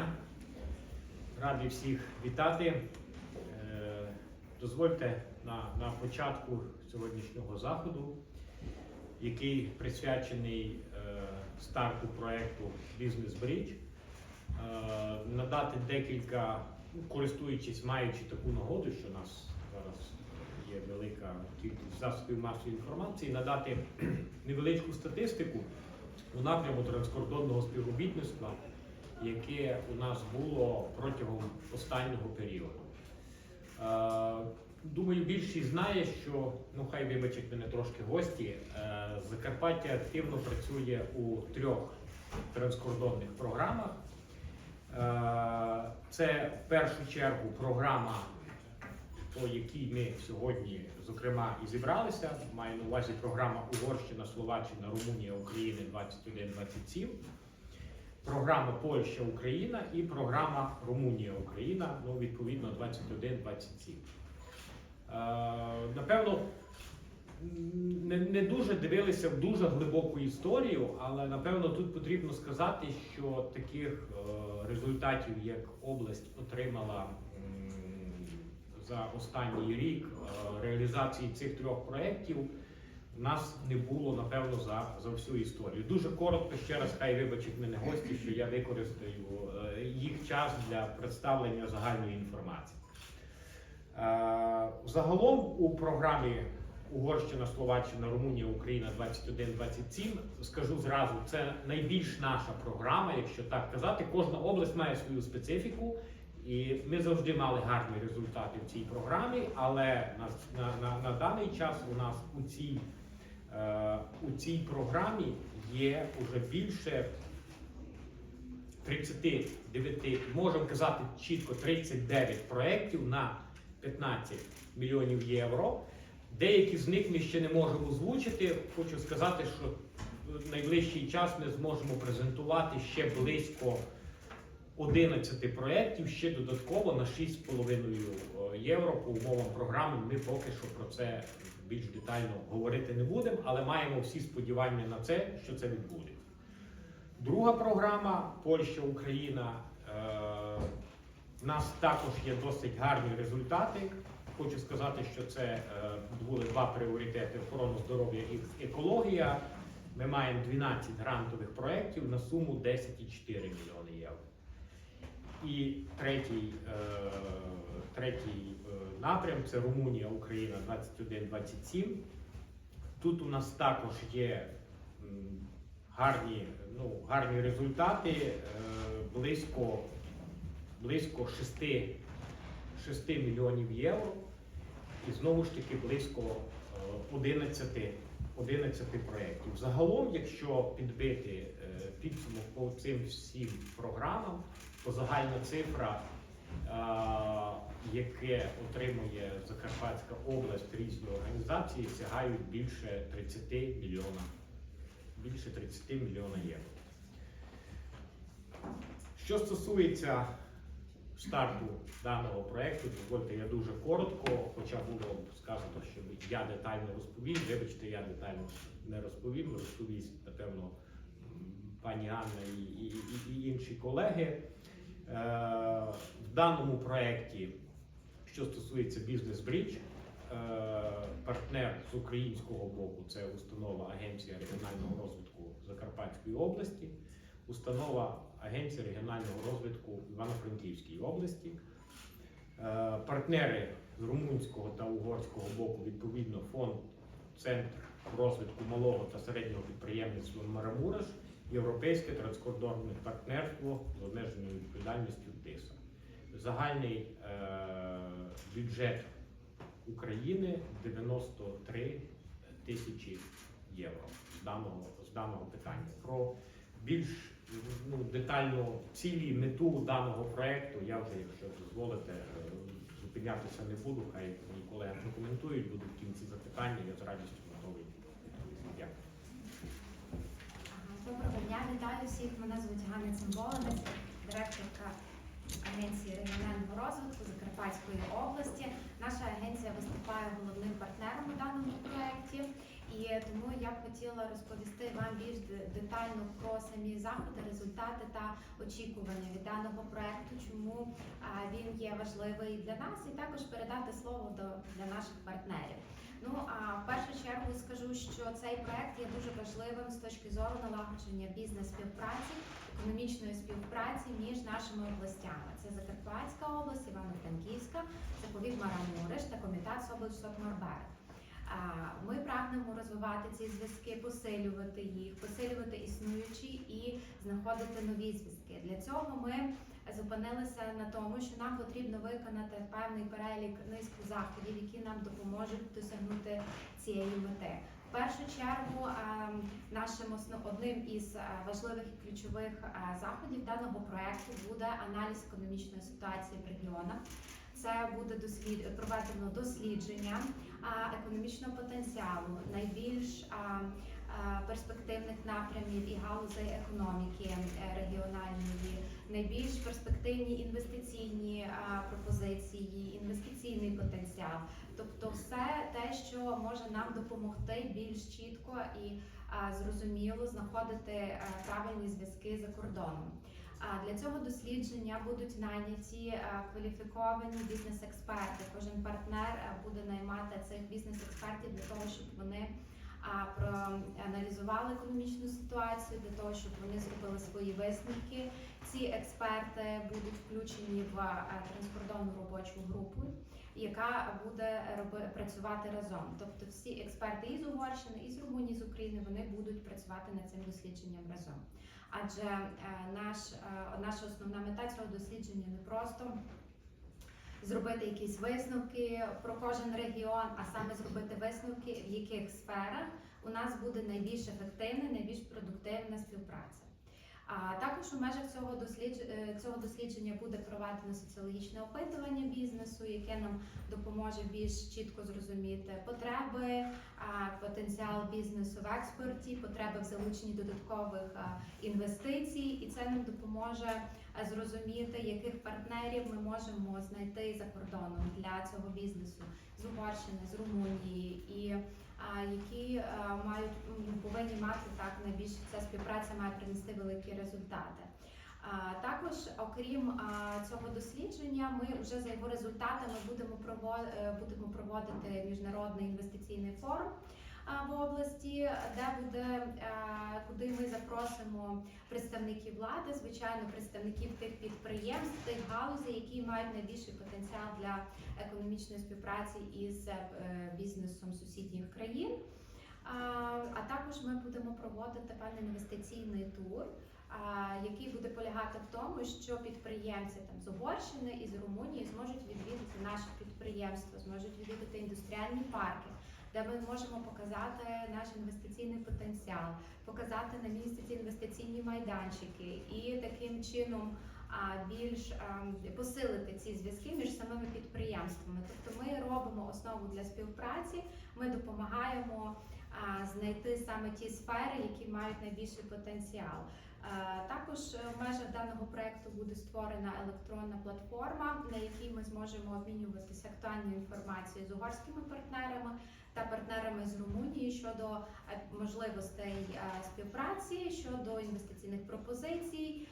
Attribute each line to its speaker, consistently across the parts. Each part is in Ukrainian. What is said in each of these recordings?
Speaker 1: дня. Радий всіх вітати. Е, Дозвольте на, на початку сьогоднішнього заходу, який присвячений е, старту проекту Бізнес Брідж, е, надати декілька, ну, користуючись, маючи таку нагоду, що у нас зараз є велика кількість засобів масової інформації, надати невеличку статистику у напряму транскордонного співробітництва, яке у нас було протягом останнього періоду. Е, Думаю, більшість знає, що ну хай вибачать мене трошки гості. е, Закарпаття активно працює у трьох транскордонних програмах. Е, Це в першу чергу програма, по якій ми сьогодні, зокрема, і зібралися. Маю на увазі програма Угорщина, Словаччина, Румунія, Україна 21-27. Програма Польща, Україна і програма Румунія, Україна, ну відповідно 21-27. Е, Напевно, не, не дуже дивилися в дуже глибоку історію, але напевно тут потрібно сказати, що таких е, результатів, як область отримала за останній рік е, реалізації цих трьох проєктів, нас не було напевно за, за всю історію. Дуже коротко ще раз хай вибачить мене гості, що я використаю е, їх час для представлення загальної інформації. Е, Загалом у програмі Угорщина, Словаччина, Румунія, Україна 21-27, скажу зразу, це найбільш наша програма, якщо так казати. Кожна область має свою специфіку, і ми завжди мали гарні результати в цій програмі, але на, на, на, на даний час у нас у цій, у цій програмі є вже більше 39, можемо казати чітко 39 проєктів на 15 мільйонів євро. Деякі з них ми ще не можемо озвучити. Хочу сказати, що в найближчий час ми зможемо презентувати ще близько 11 проєктів, ще додатково на 6,5 євро по умовам програми. Ми поки що про це більш детально говорити не будемо, але маємо всі сподівання на це, що це відбудеться. Друга програма Польща, Україна. Е, У нас також є досить гарні результати. Хочу сказати, що це е, були два пріоритети охорона здоров'я і екологія. Ми маємо 12 грантових проєктів на суму 10,4 мільйони євро. І третій, е, третій е, напрям це Румунія, Україна 21-27. Тут у нас також є гарні, ну, гарні результати, е, близько, близько 6, 6 мільйонів євро. І знову ж таки близько е, 11, 11 проєктів. Загалом, якщо підбити підсумок по цим всім програмам, то загальна цифра, яке отримує Закарпатська область різні організації, сягають більше 30 мільйона, більше 30 мільйона євро. Що стосується старту даного проекту, дозвольте я дуже коротко, хоча було сказано, що я детально розповім. Вибачте, я детально не розповім, розповість, напевно, пані Анна і, і, і, і інші колеги. Е, в даному проєкті, що стосується бізнес брідж, партнер з українського боку це установа Агенція регіонального розвитку Закарпатської області, установа Агенція регіонального розвитку Івано-Франківській області. Е, Партнери з румунського та угорського боку, відповідно, фонд Центр розвитку малого та середнього підприємництва Марамураш, Європейське транскордонне партнерство з обмеженою відповідальністю ТИСА. Загальний е, бюджет України 93 тисячі євро з даного, з даного питання. Про більш ну, детальну цілі, мету даного проекту я вже, якщо дозволите, е, зупинятися не буду. Хай мої колеги прокоментують, будуть в кінці запитання, я з радістю
Speaker 2: Дня, вітаю всіх. Мене звуть Ганна Цимболенець, директорка Агенції регіонального розвитку Закарпатської області. Наша агенція виступає головним партнером у даному проєкті. І тому я б хотіла розповісти вам більш детально про самі заходи, результати та очікування від даного проекту, чому він є важливий для нас, і також передати слово до для наших партнерів. Ну а в першу чергу скажу, що цей проект є дуже важливим з точки зору налагодження бізнес-співпраці, економічної співпраці між нашими областями. Це Закарпатська область, Івано-Франківська, заповідь Марамуриш та комітет область Сокмарбер. А, Ми прагнемо розвивати ці зв'язки, посилювати їх, посилювати існуючі і знаходити нові зв'язки. Для цього ми зупинилися на тому, що нам потрібно виконати певний перелік низку заходів, які нам допоможуть досягнути цієї мети. В першу чергу нашим основ... одним із важливих і ключових заходів даного проекту буде аналіз економічної ситуації в регіонах. Це буде дослід... проведено дослідження економічного потенціалу, найбільш а, перспективних напрямів і галузей економіки е, регіональної, найбільш перспективні інвестиційні пропозиції, інвестиційний потенціал. Тобто, все те, що може нам допомогти більш чітко і зрозуміло знаходити е, правильні зв'язки за кордоном. А для цього дослідження будуть найняті е, кваліфіковані бізнес-експерти. Кожен партнер е, буде наймати цих бізнес-експертів для того, щоб вони а, проаналізували економічну ситуацію, для того, щоб вони зробили свої висновки. Ці експерти будуть включені в е, транскордонну робочу групу, яка буде працювати разом. Тобто всі експерти із Угорщини, із Румунії, з України вони будуть працювати над цим дослідженням разом. Адже е, наш, е, наша основна мета цього дослідження не просто зробити якісь висновки про кожен регіон, а саме зробити висновки, в яких сферах у нас буде найбільш ефективна, найбільш продуктивна співпраця. А також у межах цього е, цього дослідження буде проведено соціологічне опитування бізнесу, яке нам допоможе більш чітко зрозуміти потреби, потенціал бізнесу в експорті, потреби в залученні додаткових інвестицій, і це нам допоможе зрозуміти, яких партнерів ми можемо знайти за кордоном для цього бізнесу. З Угорщини, з Румунії і які мають повинні мати так найбільше ця співпраця має принести великі результати. Також, окрім цього дослідження, ми вже за його результатами будемо е, будемо проводити міжнародний інвестиційний форум в області, де буде е, куди ми запросимо представників влади, звичайно, представників тих підприємств, тих галузей, які мають найбільший потенціал для економічної співпраці із е, бізнесом сусідніх країн. А, також ми будемо проводити певний інвестиційний тур, який буде полягати в тому, що підприємці там з Угорщини і з Румунії зможуть відвідати наші підприємства, зможуть відвідати індустріальні парки, де ми можемо показати наш інвестиційний потенціал, показати на місці ці інвестиційні майданчики і таким чином більш посилити ці зв'язки між самими підприємствами. Тобто ми робимо основу для співпраці, ми допомагаємо знайти саме ті сфери, які мають найбільший потенціал. Е, Також в межах даного проекту буде створена електронна платформа, на якій ми зможемо обмінюватися актуальною інформацією з угорськими партнерами та партнерами з Румунії щодо е, можливостей е, співпраці, щодо інвестиційних пропозицій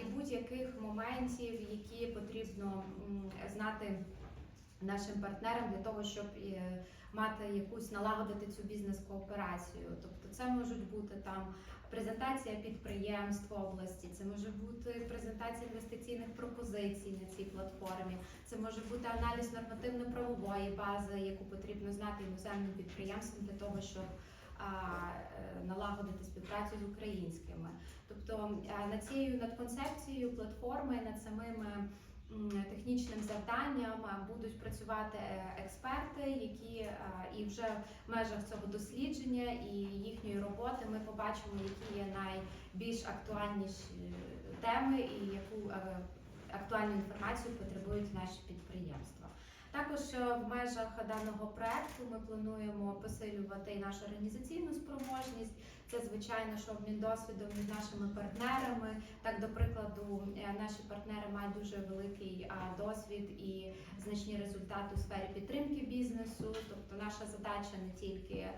Speaker 2: і будь-яких моментів, які потрібно знати нашим партнерам для того, щоб мати якусь налагодити цю бізнес-кооперацію. Тобто це можуть бути там презентація підприємств області, це може бути презентація інвестиційних пропозицій на цій платформі, це може бути аналіз нормативно-правової бази, яку потрібно знати іноземним підприємствам для того, щоб е, налагодити співпрацю з українськими. Тобто над цією над концепцією платформи, над самими технічним завданням будуть працювати е, експерти, які е, і вже в межах цього дослідження і їхньої роботи ми побачимо, які є найбільш актуальніші теми і яку е, актуальну інформацію потребують наші підприємства. Також е, в межах даного проекту ми плануємо посилювати нашу організаційну спроможність. Це звичайно, що обмін досвідом між нашими партнерами. Так, до прикладу, е, наші партнери мають дуже великий досвід і значні результати у сфері підтримки бізнесу. Тобто, наша задача не тільки е,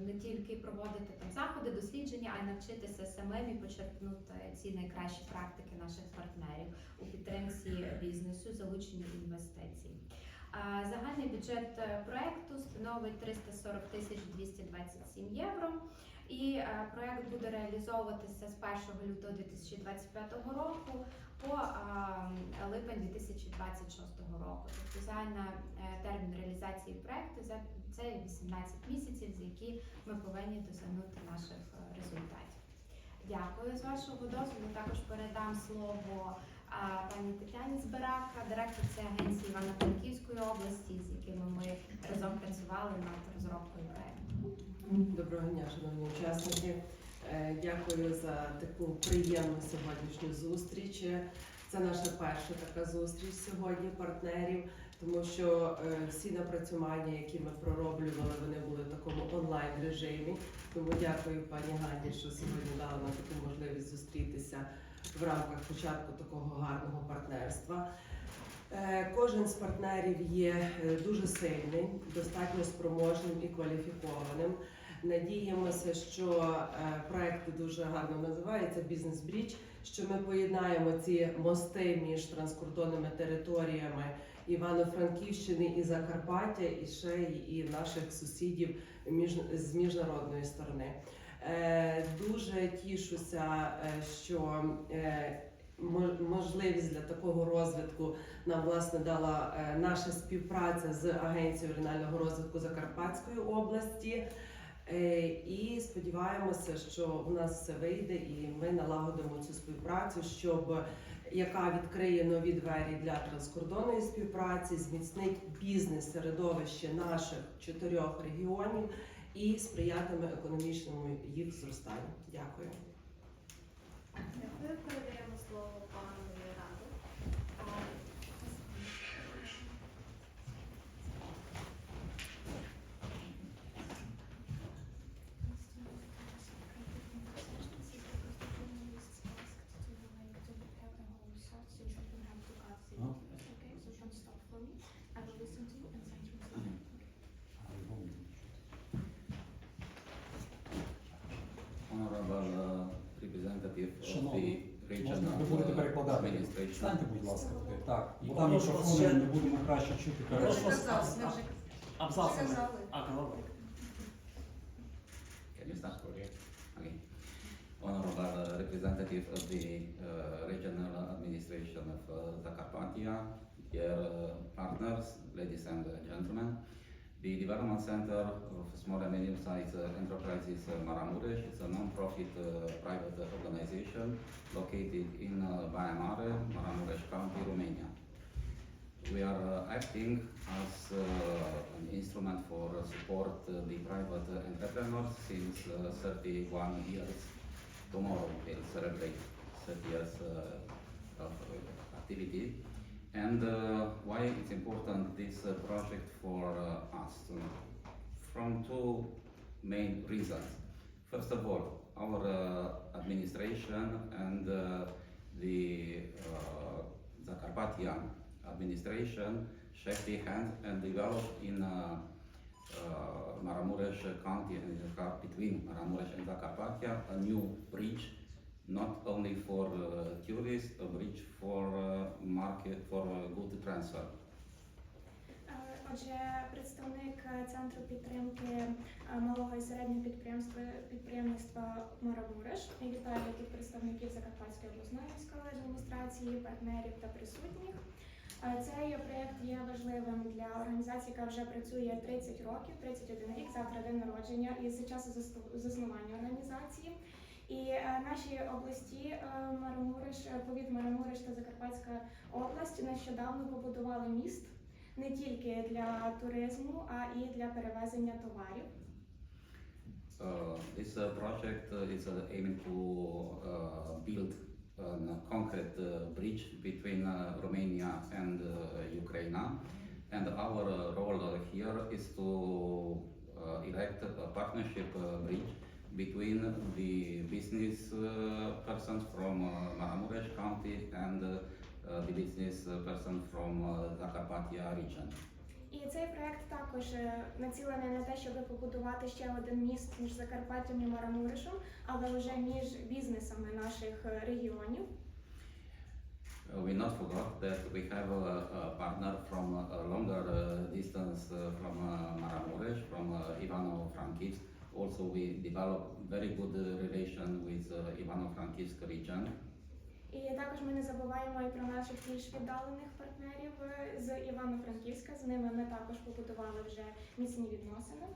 Speaker 2: не тільки проводити там заходи, дослідження, а й навчитися самим і почерпнути ці найкращі практики наших партнерів у підтримці бізнесу, залученні інвестицій. Загальний бюджет е, проекту становить 340 тисяч 227 євро. І е, проект буде реалізовуватися з 1 лютого 2025 року по е, липень 2026 року. Тобто загальна термін реалізації проекту за це 18 місяців, за які ми повинні досягнути наших результатів. Дякую з вашого дозволу. Також передам слово пані Тетяні Збирак, директорці агенції Івано-Франківської області, з якими ми разом працювали над розробкою проекту.
Speaker 3: Доброго дня, шановні учасники. Е, Дякую за таку приємну сьогоднішню зустріч. Це наша перша така зустріч сьогодні партнерів, тому що е, всі напрацювання, які ми пророблювали, вони були в такому онлайн режимі. Тому дякую пані Гані, що сьогодні дала нам таку можливість зустрітися в рамках початку такого гарного партнерства. Е, Кожен з партнерів є е, дуже сильний, достатньо спроможним і кваліфікованим. Надіємося, що е, проект дуже гарно називається Бізнес Бріч. Що ми поєднаємо ці мости між транскордонними територіями Івано-Франківщини і Закарпаття, і ще і наших сусідів між, з міжнародної сторони. Е, Дуже тішуся, е, що е, можливість для такого розвитку нам власне дала наша співпраця з Агенцією регіонального розвитку Закарпатської області. І сподіваємося, що у нас все вийде, і ми налагодимо цю співпрацю, щоб яка відкриє нові двері для транскордонної співпраці, зміцнить бізнес середовище наших чотирьох регіонів і сприятиме економічному їх зростанню. Дякую.
Speaker 4: Дякую. Передаємо слово пану
Speaker 5: Honorable uh, representative of the
Speaker 6: Шановні, Можна ви будете
Speaker 5: uh,
Speaker 6: перекладати.
Speaker 5: administration.
Speaker 6: Встаньте, будь ласка, туди. Так, бо там мікрофони ми будемо краще чути.
Speaker 7: А, казали.
Speaker 5: Can you start? Okay. Honorable uh, representative of the uh, regional administration of uh, Zakarpattia, dear uh, partners, ladies and uh, gentlemen, the Development Center of Small and Medium-Sized uh, Enterprises uh, Maramureș is a non-profit uh, private organization located in uh, Baia Mare, Maramureș County, Romania. We are uh, acting as uh, an instrument for uh, support uh, the private uh, entrepreneurs since uh, 31 years. Tomorrow we'll celebrate 30 years uh, of activity. And uh, why it's important this uh, project for uh, us? From two main reasons. First of all, our administration and the uh, Zakarpattia administration shake the hand and develop in uh, uh, Maramuresh County and between Maramuresh and Zakarpattia a new bridge, not only for uh, tourists, a bridge for uh, market for uh, good transfer.
Speaker 4: Е, Отже, представник е, центру підтримки е, малого і середнього підприємства підприємництва Марамуриш і вітаю тут представників Закарпатської обласної військової адміністрації, партнерів та присутніх. Цей проєкт є важливим для організації, яка вже працює 30 років, 31 рік, завтра день народження із часу заснування організації. І е, наші області е, Марамуриш, е, повіт Марамуриш та Закарпатська область нещодавно побудували міст не тільки для туризму, а і для перевезення товарів.
Speaker 5: Uh, this uh, project uh, is uh, aiming to uh, build a concrete uh, bridge between uh, Romania and uh, Ukraine. And our uh, role uh, here is to uh, erect a partnership uh, bridge between the business uh, persons from uh, Maramuresh County and uh, uh, the business uh, person from uh, Zakarpattia region.
Speaker 4: І цей проект також е, націлений на те, щоб побудувати ще один міст між Закарпаттям і Марамуришем, але вже між бізнесами наших е, регіонів.
Speaker 5: Uh, we not forgot that we have a, a partner from a longer uh, distance uh, from uh, Maramuresh, from uh, Ivano-Frankivsk. Also, we develop very good uh, relation with uh, Ivano-Frankivsk region.
Speaker 4: І також ми не забуваємо і про наших більш віддалених партнерів е, з Івано-Франківська. З ними ми також побудували вже міцні відносини.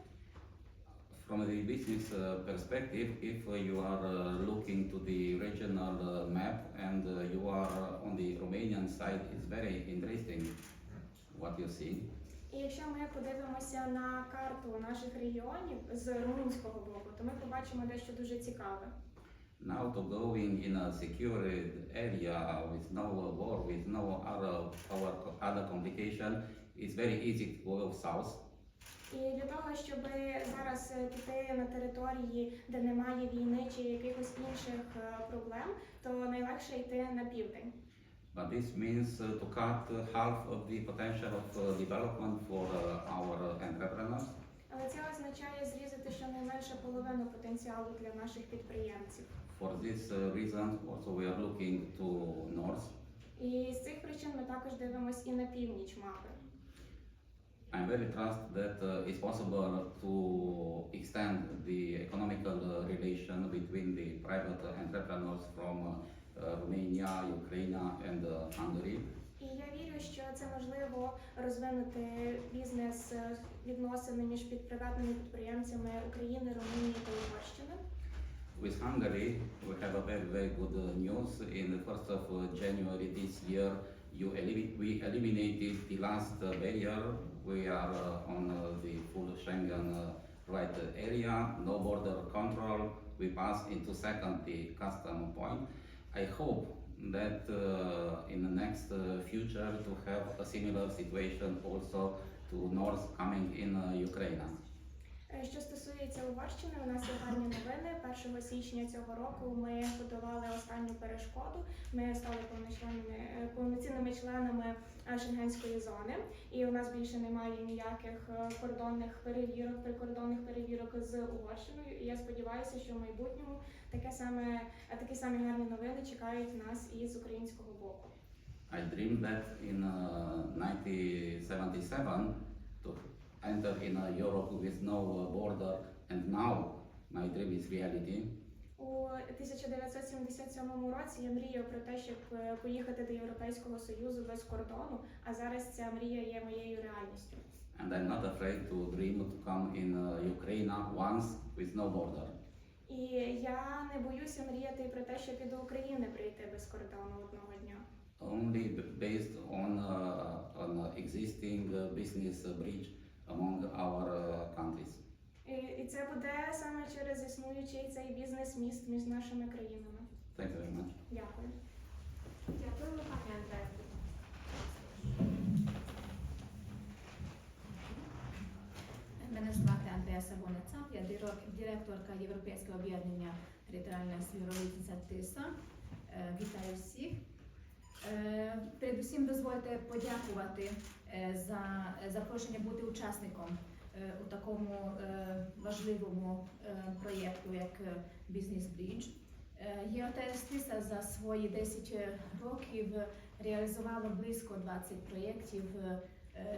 Speaker 5: From the business uh, perspective, if uh, you are uh, looking to the regional uh, map and uh, you are uh, on the Romanian side, it's very interesting what you see.
Speaker 4: І якщо ми подивимося на карту наших регіонів з румунського боку, то ми побачимо дещо дуже цікаве.
Speaker 5: Now to going in a secure area with no war, with no other, other complication, it's very easy to go south.
Speaker 4: І для того, щоб зараз е, піти на території, де немає війни чи якихось інших е, проблем, то найлегше йти на південь.
Speaker 5: But this means uh, to cut uh, half of the potential of uh, development for uh, our entrepreneurs.
Speaker 4: Але це означає зрізати щонайменше половину потенціалу для наших підприємців.
Speaker 5: For this uh, reason, also we are looking to north.
Speaker 4: І з цих причин ми також дивимось і на північ мапи.
Speaker 5: I'm very trust that uh, it's possible to extend the economical uh, relation between the private entrepreneurs from uh, uh, Romania, Ukraine, and uh, Hungary.
Speaker 4: І я вірю, що це можливо розвинути бізнес е, відносини між під приватними підприємцями України, Румунії та Угорщини.
Speaker 5: With Hungary, we have a very, very good uh, news. In the 1st of uh, January this year, you elimi- we eliminated the last uh, barrier. We are uh, on uh, the full Schengen uh, right area, no border control. We pass into second the custom point. I hope that uh, in the next uh, future to have a similar situation also to north coming in uh, Ukraine.
Speaker 4: Е, Що стосується Угорщини, у нас є гарні новини. 1 січня цього року ми подолали останню перешкоду. Ми стали повночлен- е, повноцінними членами е, шенгенської зони, і у нас більше немає ніяких кордонних перевірок, прикордонних перевірок з Угорщиною. І я сподіваюся, що в майбутньому таке саме такі самі гарні новини чекають нас і з українського боку.
Speaker 5: I dreamed that in uh, 1977 to enter in uh, Europe with no uh, border, and now my dream is reality.
Speaker 4: У 1977 році я мріяв про те, щоб е, поїхати до Європейського Союзу без кордону, а зараз ця мрія є моєю реальністю.
Speaker 5: And I'm not afraid to dream to come in uh, Ukraine once with no border.
Speaker 4: І я не боюся мріяти про те, щоб і до України прийти без кордону одного дня.
Speaker 5: Only based on uh, on uh, existing uh, business uh, bridge among our uh, countries.
Speaker 4: І, і це буде саме через існуючий цей бізнес-міст між нашими країнами.
Speaker 5: Thank you very much.
Speaker 4: Дякую.
Speaker 2: Дякуємо, пані Андрея.
Speaker 7: Мене звати Андрея Сагониця, я директорка Європейського об'єднання територіальної співробітниця ТИСА. Е, Вітаю всіх. Е, Передусім дозвольте подякувати за запрошення бути учасником е, у такому е, важливому е, проєкту, як е, Бізнес Брідж. ЄОТС ТИСА за свої 10 років реалізувало близько 20 проєктів е,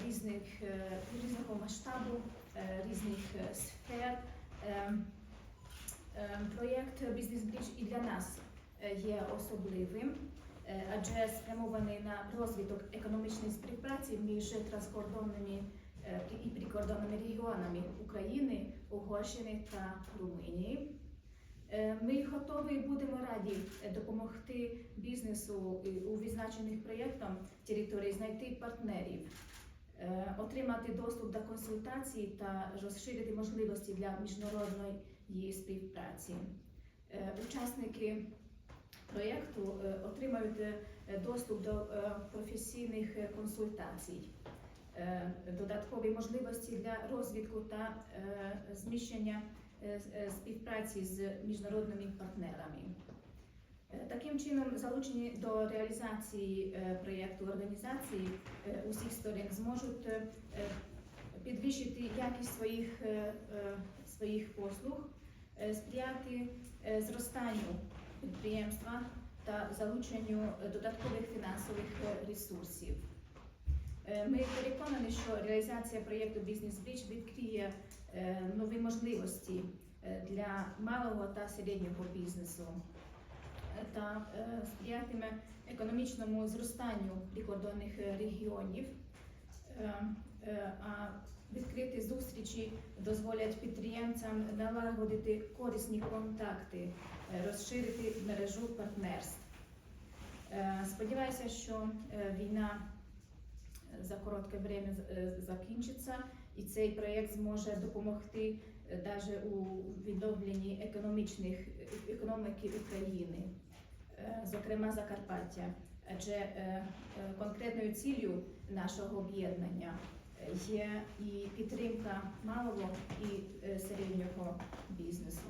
Speaker 7: різних, е, різного масштабу е, різних е, сфер. Е, е, Проєкт Бізнес Брідж і для нас е, є особливим, е, адже спрямований на розвиток економічної співпраці між транскордонними е, і прикордонними регіонами України, Угорщини та Румунії. Е, Ми готові будемо раді е, допомогти бізнесу е, у відзначених проєктам території знайти партнерів е, отримати доступ до консультацій та розширити можливості для міжнародної співпраці. Е, Учасники проєкту е, отримають е, доступ до е, професійних консультацій, додаткові можливості для розвитку та зміщення співпраці з міжнародними партнерами. Таким чином, залучені до реалізації проєкту організації усіх сторін зможуть підвищити якість своїх, своїх послуг, сприяти зростанню підприємства та залученню додаткових фінансових е, ресурсів. Е, Ми переконані, що реалізація проєкту Бізнес Брідж відкриє е, нові можливості для малого та середнього бізнесу та сприятиме економічному зростанню прикордонних регіонів. А відкриті зустрічі дозволять підприємцям налагодити корисні контакти, е, розширити мережу партнерств. Е, Сподіваюся, що е, війна за коротке время закінчиться, і цей проєкт зможе допомогти навіть у відновленні економічних економіки України, зокрема Закарпаття. Адже конкретною ціллю нашого об'єднання є і підтримка малого і е, середнього бізнесу.